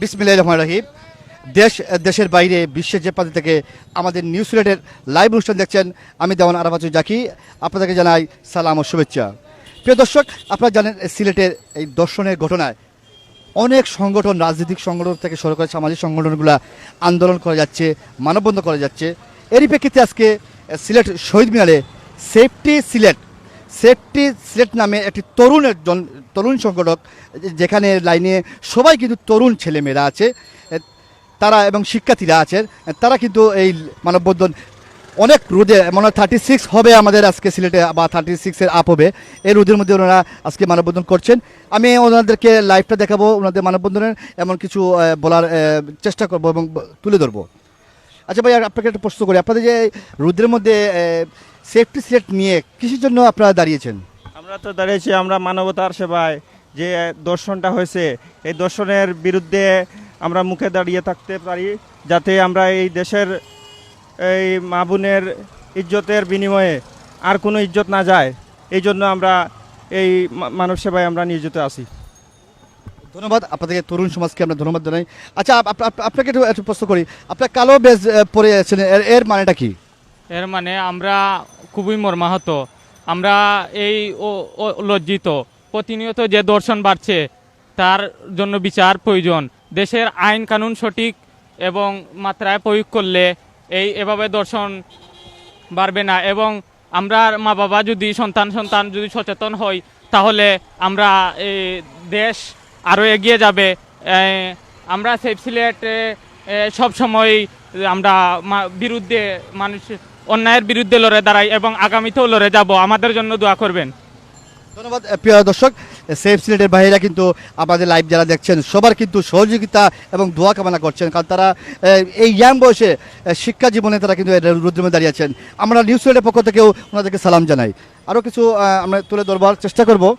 বিসমিল্লাহ রহমান রহিম। দেশ, দেশের বাইরে বিশ্বের যে প্রান্ত থেকে আমাদের নিউজ সিলেটের লাইভ অনুষ্ঠান দেখছেন আমি দেওয়ান আরাফাজু জাকি। আপনাদেরকে জানাই সালাম ও শুভেচ্ছা। প্রিয় দর্শক, আপনারা জানেন সিলেটের এই দর্শনের ঘটনায় অনেক সংগঠন, রাজনৈতিক সংগঠন থেকে শুরু করে সামাজিক সংগঠনগুলো আন্দোলন করে যাচ্ছে, মানববন্ধন করে যাচ্ছে। এরই প্রেক্ষিতে আজকে সিলেট শহীদ মিনারে সেফটি সিলেট সেফটি সিলেট নামে একটি তরুণের জন তরুণ সংগঠক, যেখানে লাইনে সবাই কিন্তু তরুণ ছেলেমেয়েরা আছে, তারা এবং শিক্ষার্থীরা আছেন তারা কিন্তু এই মানববন্ধন অনেক রোদে, মনে হয় থার্টি সিক্স হবে আমাদের আজকে সিলেটে, বা থার্টি সিক্সের আপ হবে। এই রোদের মধ্যে ওনারা আজকে মানববন্ধন করছেন। আমি ওনাদেরকে লাইভটা দেখাবো, ওনাদের মানববন্ধনের এমন কিছু বলার চেষ্টা করব এবং তুলে ধরবো। আচ্ছা ভাই, আপনাকে একটা প্রশ্ন করি। আপনাদের যে রোদের মধ্যে সেফটি সিলেট নিয়ে কিসের জন্য আপনারা দাঁড়িয়েছেন? আমরা তো দাঁড়িয়েছি আমরা মানবতার সেবায় যে দর্শনটা হয়েছে এই দর্শনের বিরুদ্ধে আমরা মুখে দাঁড়িয়ে থাকতে পারি যাতে আমরা এই দেশের এই মা বোনের ইজ্জতের বিনিময়ে আর কোনো ইজ্জত না যায়। এই জন্য আমরা এই মানব সেবায় আমরা নিয়োজিত আছি। ধন্যবাদ। আপনাদেরকে তরুণ সমাজকে আমরা ধন্যবাদ জানাই। আচ্ছা আপ- আপ- আপ- আপনাকে একটু একটু প্রশ্ন করি। আপনার কালো বেজ পরে আছেন এর মানেটা কি? এর মানে আমরা খুবই মর্মাহত। আমরা এই লজ্জিত। প্রতিনিয়ত যে দর্শন বাড়ছে, তার জন্য বিচার প্রয়োজন। দেশের আইন কানুন সঠিক এবং মাত্রায় প্রয়োগ করলে এই এভাবে দর্শন বাড়বে না। এবং আমরা মা বাবা যদি, সন্তান সন্তান যদি সচেতন হই, তাহলে আমরা এই দেশ আরও এগিয়ে যাবে। আমরা সেফ সিলেট সব সময় আমরা বিরুদ্ধে মানুষ অন্যায়ের বিরুদ্ধে লড়ে দাঁড়াই এবং আগামীতেও লড়ে যাব। আমাদের জন্য দোয়া করবেন। ধন্যবাদ প্রিয় দর্শক সেফ সিলেটের ভাইয়েরা কিন্তু আমাদের লাইভ যারা দেখছেন সবার কিন্তু সহযোগিতা এবং দোয়া কামনা করছেন। কারণ তারা এই ইয়াং বয়সে শিক্ষা জীবনে তারা কিন্তু রুদ্রমে দাঁড়িয়ে আছেন। আমরা নিউজ সিলেটের পক্ষ থেকেও ওনাদেরকে সালাম জানাই। আরও কিছু আমরা তুলে ধরবার চেষ্টা করব।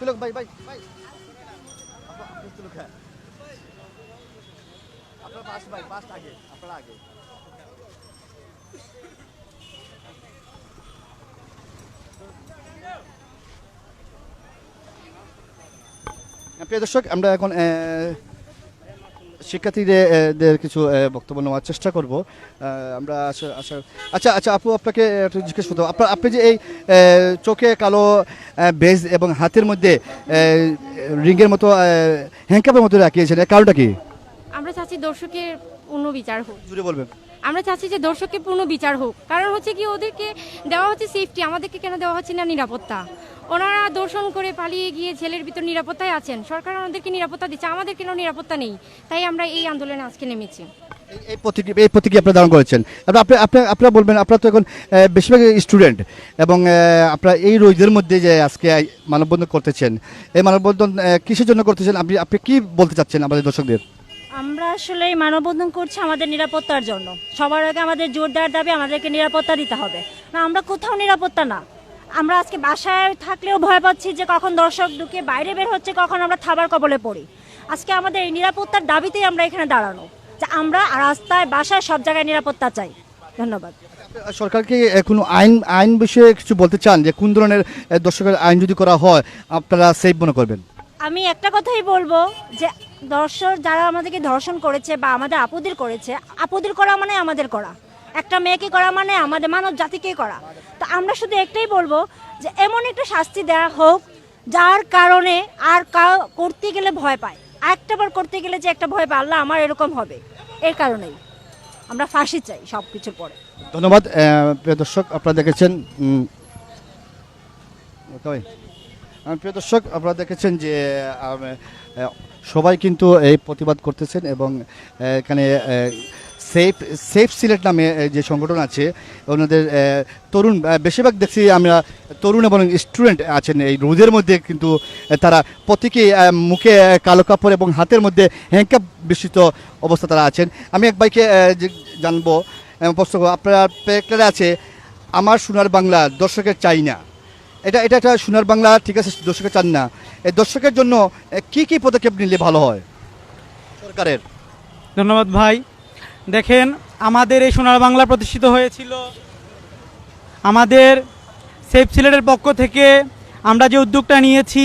তুলে ভাই, ভাই, ভাই। আপনা- আপনি তুলুক, হ্যাঁ। আপনার পাঁচ ভাই, পাশ আগে, আপনারা আগে। প্রিয় দর্শক আমরা এখন শিক্ষার্থীদের কিছু বক্তব্য নেওয়ার চেষ্টা করব। আমরা আশা আচ্ছা আচ্ছা আপু আপনাকে একটু জিজ্ঞেস করতে। আপনার আপনি যে এই চোখে কালো বেজ এবং হাতের মধ্যে রিংয়ের মতো হ্যাংকাপের মতো রাখিয়েছেন কারণটা কি? আমরা চাচ্ছি দর্শকের পূর্ণ বিচার হোক। জুড়ে বলবেন। আমরা চাচ্ছি যে দর্শককে পূর্ণ বিচার হোক। কারণ হচ্ছে কি ওদেরকে দেওয়া হচ্ছে সেফটি আমাদেরকে কেন দেওয়া হচ্ছে না নিরাপত্তা? ওনারা দর্শন করে পালিয়ে গিয়ে জেলের ভিতর নিরাপত্তায় আছেন। সরকার ওনাদেরকে নিরাপত্তা দিচ্ছে আমাদের কেন নিরাপত্তা নেই? তাই আমরা এই আন্দোলনে আজকে নেমেছি। এই- এই প্রতীকী এই প্রতীকী আপনারা ধারণ করেছেন। এবার আপনি আপনি আপনারা বলবেন আপনারা তো এখন বেশিরভাগ স্টুডেন্ট এবং আপনারা এই রোজদের মধ্যে যে আজকে মানববন্ধন করতেছেন এই মানববন্ধন কিসের জন্য করতেছেন? আপনি আপনি কি বলতে চাচ্ছেন আমাদের দর্শকদের? আমরা আসলে এই মানববন্ধন করছি আমাদের নিরাপত্তার জন্য। সবার আগে আমাদের জোরদার দাবি আমাদেরকে নিরাপত্তা দিতে হবে। না আমরা কোথাও নিরাপত্তা না। আমরা আজকে বাসায় থাকলেও ভয় পাচ্ছি যে কখন দর্শক ঢুকে বাইরে বের হচ্ছে কখন আমরা থাবার কবলে পড়ি। আজকে আমাদের এই নিরাপত্তার দাবিতেই আমরা এখানে দাঁড়ানো যে আমরা রাস্তায় বাসায় সব জায়গায় নিরাপত্তা চাই। ধন্যবাদ। সরকারকে আহ, কোনো আইন আইন বিষয়ে কিছু বলতে চান যে কোন ধরনের দর্শকের আইন যদি করা হয় আপনারা সেফ মনে করবেন? আমি একটা কথাই বলব যে দর্শক যারা আমাদেরকে ধর্ষণ করেছে বা আমাদের আপুদের করেছে আপুদের করা মানে আমাদের করা। একটা মেয়েকে করা মানে আমাদের মানব জাতিকে করা। তো আমরা শুধু একটাই বলব যে এমন একটা শাস্তি দেওয়া হোক, যার কারণে আর করতে গেলে ভয় পায়। একটা বার করতে গেলে যে একটা ভয় পায়, আল্লাহ আমার এরকম হবে। এর কারণেই। আমরা ফাঁসি চাই সব কিছুর পরে। ধন্যবাদ। প্রিয় দর্শক, আপনারা দেখেছেন প্রিয় দর্শক, আপনারা দেখেছেন যে সবাই কিন্তু এই প্রতিবাদ করতেছেন এবং এখানে সেফ সেফ সিলেট নামে যে সংগঠন আছে ওনাদের তরুণ বেশিরভাগ দেখছি আমরা তরুণ এবং স্টুডেন্ট আছেন এই রোদের মধ্যে কিন্তু তারা প্রত্যেকে আহ, মুখে কালো কাপড় এবং হাতের মধ্যে হ্যাংকাপ বিস্তৃত অবস্থা তারা আছেন। আমি এক যে- জানব প্রশ্ন আপনার প্লেকারে আছে আমার সোনার বাংলা দর্শকের চাই না এটা এটা একটা সোনার বাংলা, ঠিক আছে দর্শকের চান না। এই দর্শকের জন্য কি কি পদক্ষেপ নিলে ভালো হয়? সরকারের। ধন্যবাদ ভাই। দেখেন, আমাদের এই সোনার বাংলা প্রতিষ্ঠিত হয়েছিল। আমাদের সেফ সিলেটের পক্ষ থেকে আমরা যে উদ্যোগটা নিয়েছি,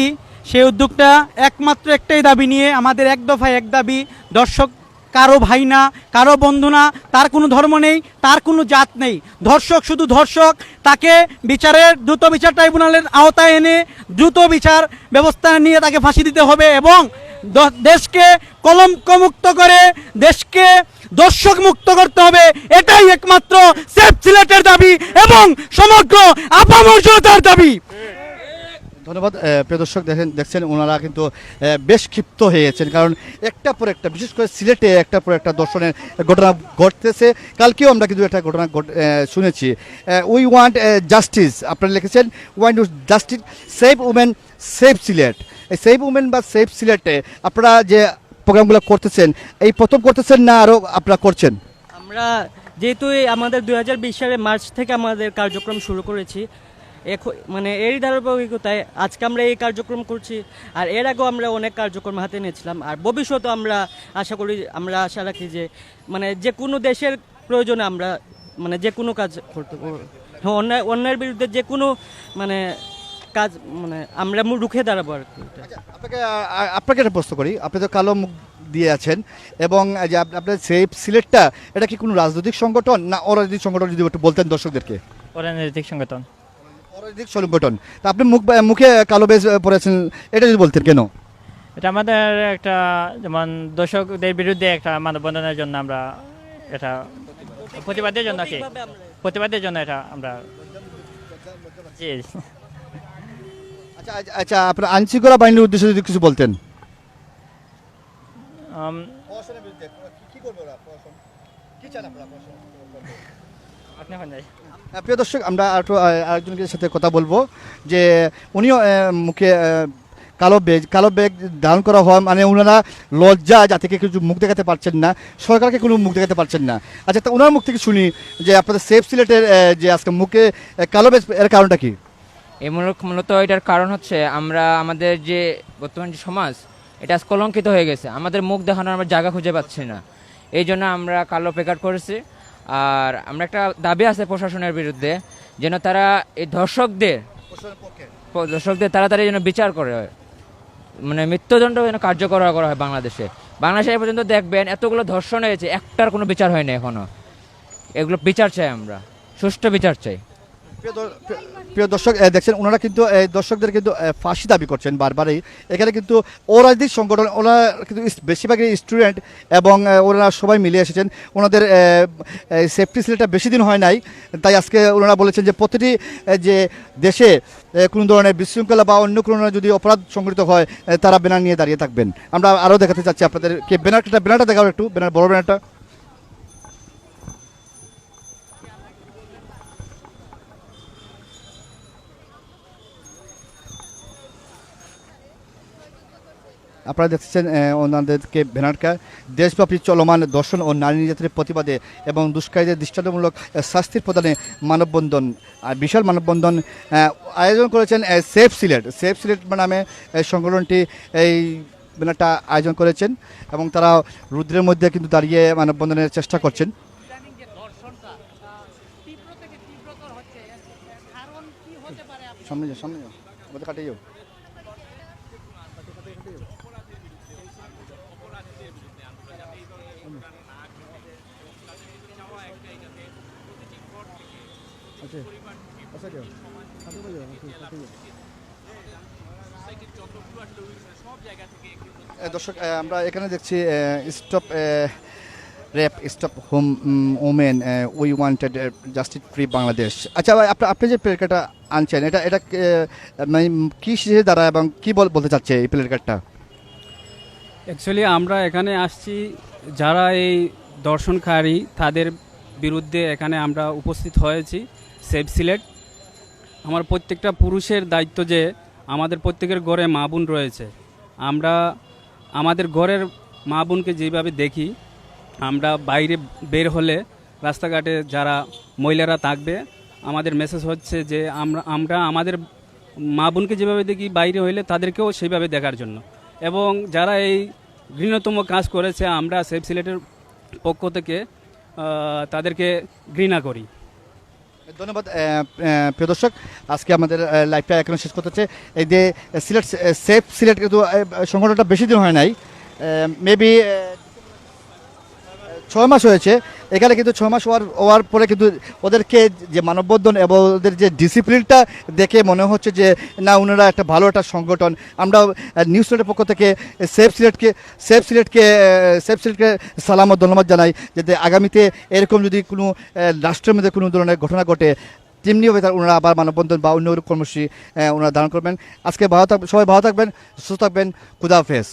সেই উদ্যোগটা একমাত্র একটাই দাবি নিয়ে, আমাদের এক দফায় এক দাবি, দর্শক কারও ভাই না, কারও বন্ধু না, তার কোনো ধর্ম নেই, তার কোনো জাত নেই। ধর্ষক শুধু ধর্ষক, তাকে বিচারের, দ্রুত বিচার ট্রাইব্যুনালের আওতায় এনে দ্রুত বিচার ব্যবস্থা নিয়ে তাকে ফাঁসি দিতে হবে এবং দেশকে কলঙ্কমুক্ত করে, দেশকে দর্শক মুক্ত করতে হবে। এটাই একমাত্র সেফ সিলেটের দাবি এবং সমগ্র আপামর জনতার দাবি। ধন্যবাদ। আহ, প্রিয় দর্শক দেখেন দেখছেন ওনারা কিন্তু বেশ ক্ষিপ্ত হয়েছেন কারণ একটা পর একটা বিশেষ করে সিলেটে একটা পর একটা দর্শনের ঘটনা ঘটতেছে। কালকেও আমরা কিন্তু একটা ঘটনা ঘট- শুনেছি। উই ওয়ান্ট জাস্টিস আপনারা লিখেছেন want justice save women save Sylhet. এই সেভ উমেন বা সেভ সিলেটে আপনারা যে প্রোগ্রামগুলো করতেছেন এই প্রথম করতেছেন না আরও আপনারা করছেন? আমরা যেহেতু আমাদের দু হাজার বিশ সালের মার্চ থেকে আমাদের কার্যক্রম শুরু করেছি মানে এরই ধারাবাহিকতায় আজকে আমরা এই কার্যক্রম করছি আর এর আগেও আমরা অনেক কার্যক্রম হাতে নিয়েছিলাম আর ভবিষ্যতেও আমরা আশা করি আমরা আশা রাখি যে মানে যে কোনো দেশের প্রয়োজনে আমরা মানে যে কোনো কাজ করতে হ্যাঁ, অন্যায় অন্যায়ের বিরুদ্ধে যে কোনো মানে কাজ মানে আমরা মু- রুখে দাঁড়াবো আর কি আপনাকে আ- আ- আপনাকে একটা প্রশ্ন করি। আপনি তো কালো মুখ দিয়ে আছেন এবং যে আপ- আপনার সেফ সিলেটটা এটা কি কোনো রাজনৈতিক সংগঠন না অরাজনৈতিক সংগঠন যদি একটু বলতেন দর্শকদেরকে? অরাজনৈতিক সংগঠন। অরাজনৈতিক সংগঠন তা আপনি মুখ মুখে কালো বেশ পড়েছেন এটা যদি বলতেন কেন? এটা আমাদের একটা যেমন দর্শকদের বিরুদ্ধে একটা মানববন্ধনের জন্য আমরা এটা প্রতিবাদের জন্য কি? প্রতিবাদের জন্য এটা আমরা জি। আচ্ছা আচ্ছা, আচ্ছা আপনার আইনশৃঙ্খলা বাহিনীর উদ্দেশ্যে যদি কিছু বলতেন। আপনি এখন যাই। প্রিয় দর্শক আমরা আহ, আরেকজনের সাথে কথা বলব যে উনিও মুখে কালো বেগ কালো বেগ ধারণ করা হয় মানে ওনারা লজ্জা জাতিকে কিছু মুখ দেখাতে পারছেন না সরকারকে কোনো মুখ দেখাতে পারছেন না। আচ্ছা তা ওনার মুখ থেকে শুনি যে আপনাদের সেফ সিলেটের যে আজকে মুখে কালো বেগ এর কারণটা কি? এই মূলত এটার কারণ হচ্ছে আমরা আমাদের যে বর্তমান যে সমাজ এটা কলঙ্কিত হয়ে গেছে। আমাদের মুখ দেখানোর আমরা জায়গা খুঁজে পাচ্ছি না। এই জন্য আমরা কালো প্যাকার্ড করেছি। আর আমরা একটা দাবি আছে প্রশাসনের বিরুদ্ধে, যেন তারা এই ধর্ষকদের ধর্ষকদের তাড়াতাড়ি যেন বিচার করে মানে মৃত্যুদণ্ড যেন কার্যকর করা হয় বাংলাদেশে। বাংলাদেশে এ পর্যন্ত দেখবেন এতগুলো ধর্ষণ হয়েছে, একটার কোনো বিচার হয়নি এখনও এগুলো বিচার চাই আমরা, সুষ্ঠু বিচার চাই। প্রিয় দর্শক দেখছেন, ওনারা কিন্তু দর্শকদের কিন্তু ফাঁসি দাবি করছেন বারবারই এখানে কিন্তু অরাজনৈতিক সংগঠন ওনারা কিন্তু বেশিরভাগই স্টুডেন্ট এবং ওনারা সবাই মিলে এসেছেন। ওনাদের সেফটি সিলেটটা বেশি দিন হয় নাই। তাই আজকে ওনারা বলেছেন যে প্রতিটি যে দেশে কোনো ধরনের বিশৃঙ্খলা বা অন্য কোনো যদি অপরাধ সংঘটিত হয় তারা ব্যানার নিয়ে দাঁড়িয়ে থাকবেন। আমরা আরও দেখাতে চাচ্ছি আপনাদের, কে ব্যানারটা ব্যানারটা দেখাও একটু, ব্যানার, বড় ব্যানারটা। আপনারা দেখছেন আহ, ওনাদেরকে ব্যানারকা দেশব্যাপী চলমান দর্শন ও নারী নির্যাতনের প্রতিবাদে এবং দুষ্কারীদের দৃষ্টান্তমূলক শাস্তির প্রদানে মানববন্ধন আর বিশাল মানববন্ধন আয়োজন করেছেন সেফ সিলেট। সেফ সিলেট নামে এই সংগঠনটি এই ব্যানারটা আয়োজন করেছেন এবং তারা রুদ্রের মধ্যে কিন্তু দাঁড়িয়ে মানববন্ধনের চেষ্টা করছেন। সামনে যাও সামনে যাও। কাটিয়ে যাও। আচ্ছা। আচ্ছা কেউ দর্শক আমরা এখানে দেখছি stop rape stop home women we wanted justice free Bangladesh আচ্ছা ভাই, আপনি আপনি যে প্লেয়ার কার্ডটা আনছেন এটা এটা মানে কী হিসেবে দ্বারা এবং কী বল- বলতে চাচ্ছে এই প্লেয়ার কার্ডটা অ্যাকচুয়ালি আমরা এখানে আসছি যারা এই দর্শনকারী তাদের বিরুদ্ধে এখানে আমরা উপস্থিত হয়েছি সেভ সিলেট। আমার প্রত্যেকটা পুরুষের দায়িত্ব যে আমাদের প্রত্যেকের ঘরে মা বোন রয়েছে। আমরা আমাদের ঘরের মা বোনকে যেভাবে দেখি, আমরা বাইরে বের হলে রাস্তাঘাটে যারা মহিলারা থাকবে, আমাদের মেসেজ হচ্ছে যে আমরা আমরা আমাদের মা বোনকে যেভাবে দেখি বাইরে হইলে তাদেরকেও সেইভাবে দেখার জন্য। এবং যারা এই ঘৃণতম কাজ করেছে, আমরা সেফ সিলেটের পক্ষ থেকে তাদেরকে ঘৃণা করি। ধন্যবাদ প্রিয় দর্শক। আজকে আমাদের লাইফটা এখনও শেষ করতে হচ্ছে এই যে সিলেট সেফ সিলেট কিন্তু সংগঠনটা বেশি দিন হয় নাই। মেবি ছয় মাস হয়েছে। এখানে কিন্তু ছয় মাস হওয়ার হওয়ার পরে কিন্তু ওদেরকে যে মানববন্ধন এবং ওদের যে ডিসিপ্লিনটা দেখে মনে হচ্ছে যে, না ওনারা একটা ভালো একটা সংগঠন। আমরা নিউজ সিলেটের পক্ষ থেকে সেফ সিলেটকে সেফ সিলেটকে সেফ সিলেটকে সালাম ও ধন্যবাদ জানাই যাতে আগামীতে এরকম যদি কোনো রাষ্ট্রের মধ্যে কোনো ধরনের ঘটনা ঘটে তেমনিভাবে তার ওনারা আবার মানববন্ধন বা অন্য কর্মসূচি ওনারা ধারণ করবেন। আজকে ভালো থাকবেন সবাই ভালো থাকবেন, সুস্থ থাকবেন। খুদা হাফেজ।